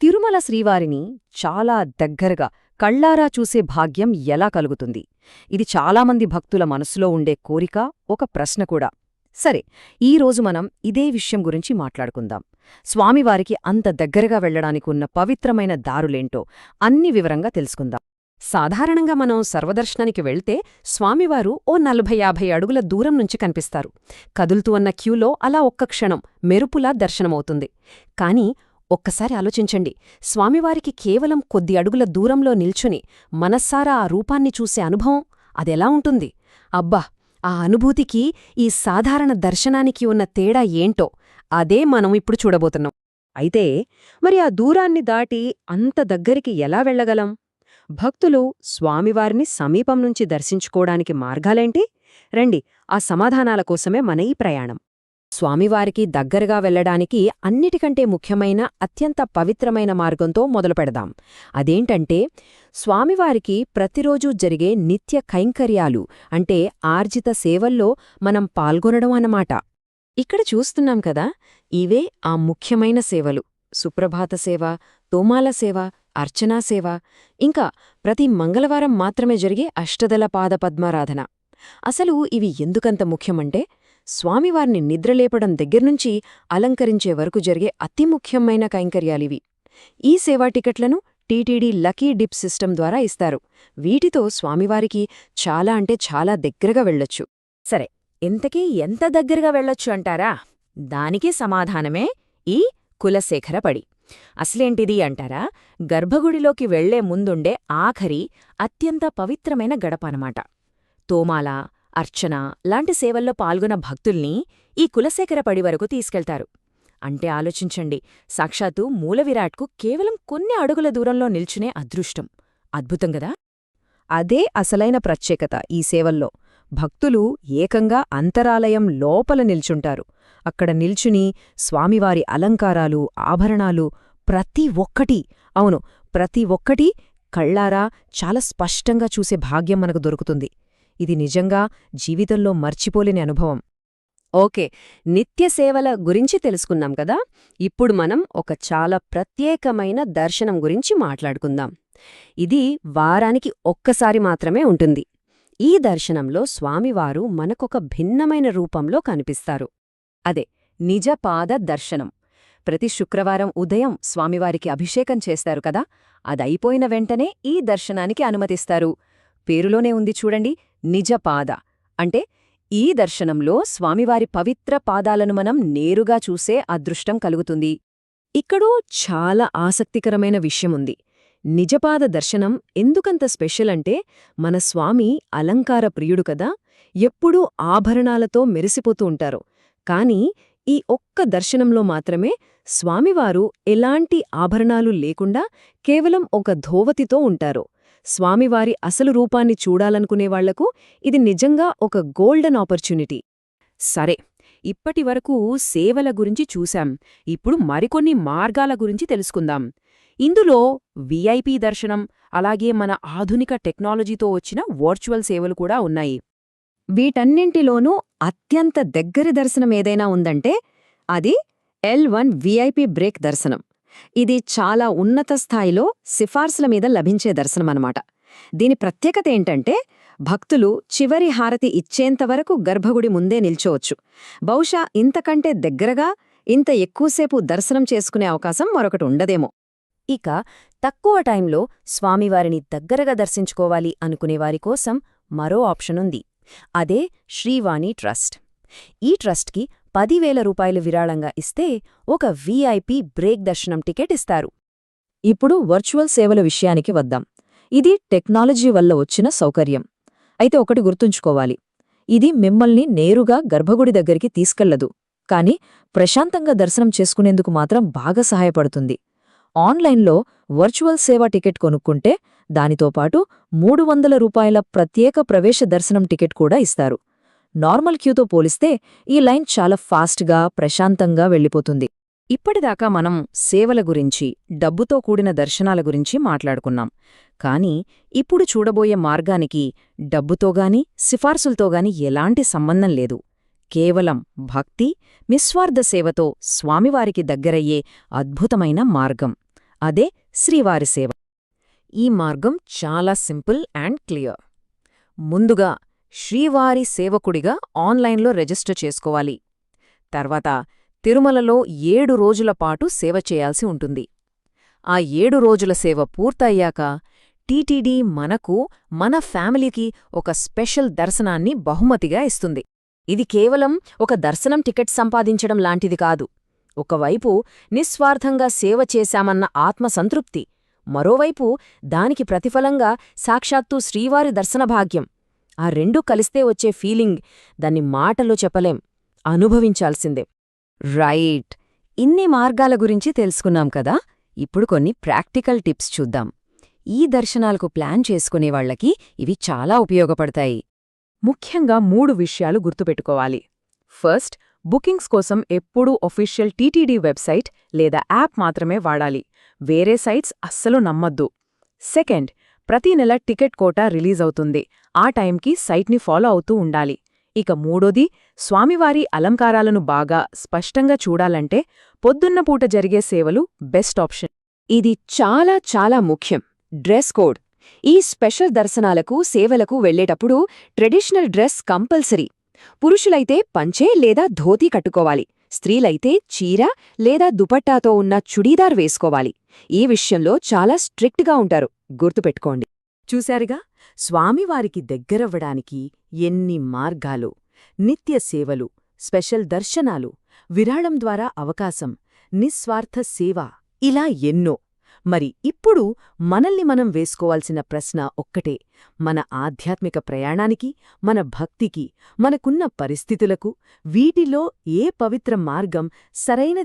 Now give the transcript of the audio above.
తిరుమల శ్రీవారిని చాలా దగ్గరగా కళ్ళారా చూసే భాగ్యం ఎలా కలుగుతుంది? ఇది చాలామంది భక్తుల మనసులో ఉండే కోరిక ఒక ప్రశ్న కూడా. సరే ఈరోజు మనం ఇదే విషయం గురించి మాట్లాడుకుందాం. స్వామివారికి అంత దగ్గరగా వెళ్ళడానికి ఉన్న పవిత్రమైన దారులేంటో అన్ని వివరంగా తెలుసుకుందాం. సాధారణంగా మనం సర్వదర్శనానికి వెళ్తే స్వామివారు ఓ నలభై యాభై అడుగుల దూరం నుంచి కనిపిస్తారు. కదులుతూ ఉన్న క్యూలో అలా ఒక్క క్షణం మెరుపులా దర్శనమవుతుంది. కాని ఒక్కసారి ఆలోచించండి. స్వామివారికి కేవలం కొద్ది అడుగుల దూరంలో నిల్చుని మనస్సారా ఆ రూపాన్ని చూసే అనుభవం? అదెలా ఉంటుంది? అబ్బా! ఆ అనుభూతికి ఈ సాధారణ దర్శనానికి ఉన్న తేడా ఏంటో అదే మనం ఇప్పుడు చూడబోతున్నాం. అయితే మరి ఆ దూరాన్ని దాటి అంత దగ్గరికి ఎలా వెళ్ళగలం భక్తులు స్వామివారిని సమీపం నుంచి దర్శించుకోవడానికి మార్గాలేంటి? రండి ఆ సమాధానాల కోసమే మన ఈ ప్రయాణం. స్వామివారికి దగ్గరగా వెళ్ళడానికి అన్నిటికంటే ముఖ్యమైన అత్యంత పవిత్రమైన మార్గంతో మొదలుపెడదాం. అదేంటంటే స్వామివారికి ప్రతిరోజూ జరిగే నిత్య కైంకర్యాలు అంటే ఆర్జిత సేవల్లో మనం పాల్గొనడం అన్నమాట. ఇక్కడ చూస్తున్నాం కదా ఇవే ఆ ముఖ్యమైన సేవలు. సుప్రభాత సేవ తోమాల సేవ అర్చనా సేవ ఇంకా ప్రతి మంగళవారం మాత్రమే జరిగే అష్టదల పాద పద్మారాధన అసలు ఇవి ఎందుకంత ముఖ్యమంటే స్వామివారిని నిద్రలేపడం దగ్గర్నుంచి అలంకరించే వరకు జరిగే అతి ముఖ్యమైన కైంకర్యాలివి. ఈ సేవా టికెట్లను టీటీడీ లకీ డిప్ సిస్టమ్ ద్వారా ఇస్తారు. వీటితో స్వామివారికి చాలా అంటే చాలా దగ్గరగా వెళ్ళొచ్చు. సరే ఇంతకీ ఎంత దగ్గరగా వెళ్ళొచ్చు అంటారా? దానికి సమాధానమే ఈ కులశేఖరపడి అసలేంటిది అంటారా? గర్భగుడిలోకి వెళ్ళే ముందుండే ఆఖరి అత్యంత పవిత్రమైన గడప అనమాట తోమాల అర్చన లాంటి సేవల్లో పాల్గొన్న భక్తుల్ని ఈ కులశేఖరపడి వరకు తీసుకెళ్తారు. అంటే ఆలోచించండి సాక్షాత్తు మూలవిరాట్కు కేవలం కొన్ని అడుగుల దూరంలో నిల్చునే అదృష్టం. అద్భుతం గదా? అదే అసలైన ప్రత్యేకత ఈ సేవల్లో. భక్తులు ఏకంగా అంతరాలయం లోపల నిల్చుంటారు. అక్కడ నిల్చుని స్వామివారి అలంకారాలు ఆభరణాలు ప్రతి ఒక్కటి అవును ప్రతి ఒక్కటి కళ్ళారా చాలా స్పష్టంగా చూసే భాగ్యం మనకు దొరుకుతుంది. ఇది నిజంగా జీవితంలో మర్చిపోలేని అనుభవం. ఓకే నిత్య సేవల గురించి తెలుసుకున్నాం కదా? ఇప్పుడు మనం ఒక చాలా ప్రత్యేకమైన దర్శనం గురించి మాట్లాడుకుందాం. ఇది వారానికి ఒక్కసారి మాత్రమే ఉంటుంది. ఈ దర్శనంలో స్వామివారు మనకొక భిన్నమైన రూపంలో కనిపిస్తారు. అదే నిజపాద దర్శనం. ప్రతి శుక్రవారం ఉదయం స్వామివారికి అభిషేకం చేస్తారు కదా? అదైపోయిన వెంటనే ఈ దర్శనానికి అనుమతిస్తారు. పేరులోనే ఉంది చూడండి నిజపాద. అంటే ఈ దర్శనంలో స్వామివారి పవిత్ర పాదాలను మనం నేరుగా చూసే అదృష్టం కలుగుతుంది. ఇక్కడో చాలా ఆసక్తికరమైన విషయముంది. నిజపాద దర్శనం ఎందుకంత స్పెషల్ అంటే మన స్వామి అలంకార ప్రియుడు కదా ఎప్పుడూ ఆభరణాలతో మెరిసిపోతూ ఉంటారు. కాని ఈ ఒక్క దర్శనంలో మాత్రమే స్వామివారు ఎలాంటి ఆభరణాలు లేకుండా కేవలం ఒక ధోవతితో ఉంటారు. స్వామివారి అసలు రూపాన్ని చూడాలనుకునేవాళ్ళకు ఇది నిజంగా ఒక గోల్డెన్ ఆపర్చునిటీ. సరే ఇప్పటివరకు సేవల గురించి చూశాం. ఇప్పుడు మరికొన్ని మార్గాల గురించి తెలుసుకుందాం. ఇందులో విఐపి దర్శనం అలాగే మన ఆధునిక టెక్నాలజీతో వచ్చిన వర్చువల్ సేవలు కూడా ఉన్నాయి. వీటన్నింటిలోనూ అత్యంత దగ్గరి దర్శనం ఏదైనా ఉందంటే అది ఎల్ వన్ విఐపి బ్రేక్ దర్శనం. ఇది చాలా ఉన్నత స్థాయిలో సిఫార్సుల మీద లభించే దర్శనమన్నమాట దీని ప్రత్యేకత ఏంటంటే భక్తులు చివరి హారతి ఇచ్చేంతవరకు గర్భగుడి ముందే నిల్చోవచ్చు. బహుశా ఇంతకంటే దగ్గరగా ఇంత ఎక్కువసేపు దర్శనం చేసుకునే అవకాశం మరొకటి ఉండదేమో. ఇక తక్కువ టైంలో స్వామివారిని దగ్గరగా దర్శించుకోవాలి అనుకునేవారి కోసం మరో ఆప్షనుంది అదే శ్రీవాణి ట్రస్ట్. ఈ ట్రస్ట్కి పదివేల రూపాయలు విరాళంగా ఇస్తే ఒక వీఐపీ బ్రేక్ దర్శనం టికెట్ ఇస్తారు. ఇప్పుడు వర్చువల్ సేవల విషయానికి వద్దాం. ఇది టెక్నాలజీ వల్ల వచ్చిన సౌకర్యం. అయితే ఒకటి గుర్తుంచుకోవాలి. ఇది మిమ్మల్ని నేరుగా గర్భగుడి దగ్గరికి తీసుకెళ్ళదు. కాని ప్రశాంతంగా దర్శనం చేసుకునేందుకు మాత్రం బాగా సహాయపడుతుంది. ఆన్లైన్లో వర్చువల్ సేవా టికెట్ కొనుక్కుంటే దానితో పాటు మూడు వందల రూపాయల ప్రత్యేక ప్రవేశ దర్శనం టికెట్ కూడా ఇస్తారు. నార్మల్ క్యూతో పోలిస్తే ఈ లైన్ చాలా ఫాస్ట్గా ప్రశాంతంగా వెళ్ళిపోతుంది. ఇప్పటిదాకా మనం సేవల గురించి డబ్బుతో కూడిన దర్శనాల గురించి మాట్లాడుకున్నాం. కాని ఇప్పుడు చూడబోయే మార్గానికి డబ్బుతోగాని సిఫార్సులతోగాని ఎలాంటి సంబంధం లేదు. కేవలం భక్తి నిస్వార్థ సేవతో స్వామివారికి దగ్గరయ్యే అద్భుతమైన మార్గం. అదే శ్రీవారి సేవ. ఈ మార్గం చాలా సింపుల్ అండ్ క్లియర్. ముందుగా శ్రీవారి సేవకుడిగా ఆన్లైన్లో రిజిస్టర్ చేసుకోవాలి. తర్వాత తిరుమలలో ఏడు రోజుల పాటు సేవ చేయాల్సి ఉంటుంది. ఆ ఏడు రోజుల సేవ పూర్తయ్యాక టీటీడీ మనకు మన ఫ్యామిలీకి ఒక స్పెషల్ దర్శనాన్ని బహుమతిగా ఇస్తుంది. ఇది కేవలం ఒక దర్శనం టికెట్ సంపాదించడం లాంటిది కాదు. ఒకవైపు నిస్వార్థంగా సేవ చేశామన్న ఆత్మసంతృప్తి మరోవైపు దానికి ప్రతిఫలంగా సాక్షాత్తు శ్రీవారి దర్శనభాగ్యం ఆ రెండూ కలిస్తే వచ్చే ఫీలింగ్ దాన్ని మాటలో చెప్పలేం అనుభవించాల్సిందే. రైట్. ఇన్ని మార్గాల గురించి తెలుసుకున్నాం కదా ఇప్పుడు కొన్ని ప్రాక్టికల్ టిప్స్ చూద్దాం. ఈ దర్శనాలకు ప్లాన్ చేసుకునేవాళ్ళకి ఇవి చాలా ఉపయోగపడతాయి. ముఖ్యంగా మూడు విషయాలు గుర్తుపెట్టుకోవాలి. ఫస్ట్ బుకింగ్స్ కోసం ఎప్పుడూ ఒఫీషియల్ టీటీడీ వెబ్సైట్ లేదా యాప్ మాత్రమే వాడాలి. వేరే సైట్స్ అస్సలు నమ్మొద్దు. సెకండ్ ప్రతి నెల టికెట్ కోటా రిలీజ్ అవుతుంది. ఆ టైంకి సైట్ని ఫాలో అవుతూ ఉండాలి. ఇక మూడోది స్వామివారి అలంకారాలను బాగా స్పష్టంగా చూడాలంటే పొద్దున్న పూట జరిగే సేవలు బెస్ట్ ఆప్షన్. ఇది చాలా చాలా ముఖ్యం. Dress code. ఈ స్పెషల్ దర్శనాలకు సేవలకు వెళ్ళేటప్పుడు ట్రెడిషనల్ డ్రెస్ కంపల్సరీ. పురుషులైతే పంచే లేదా ధోతీ కట్టుకోవాలి. స్త్రీలైతే చీర లేదా దుపట్టాతో ఉన్న చుడీదార్ వేసుకోవాలి. ఈ విషయంలో చాలా స్ట్రిక్ట్గా ఉంటారు. గుర్తుపెట్టుకోండి. చూశారుగా? స్వామివారికి దగ్గరవ్వడానికి ఎన్ని మార్గాలు నిత్య సేవలు స్పెషల్ దర్శనాలు విరాళం ద్వారా అవకాశం నిస్వార్థ సేవ ఇలా ఎన్నో. మరి ఇప్పుడు మనల్ని మనం వేసుకోవాల్సిన ప్రశ్న ఒక్కటే. మన ఆధ్యాత్మిక ప్రయాణానికి మన భక్తికి మనకున్న పరిస్థితులకు వీటిలో ఏ పవిత్ర మార్గం సరైనది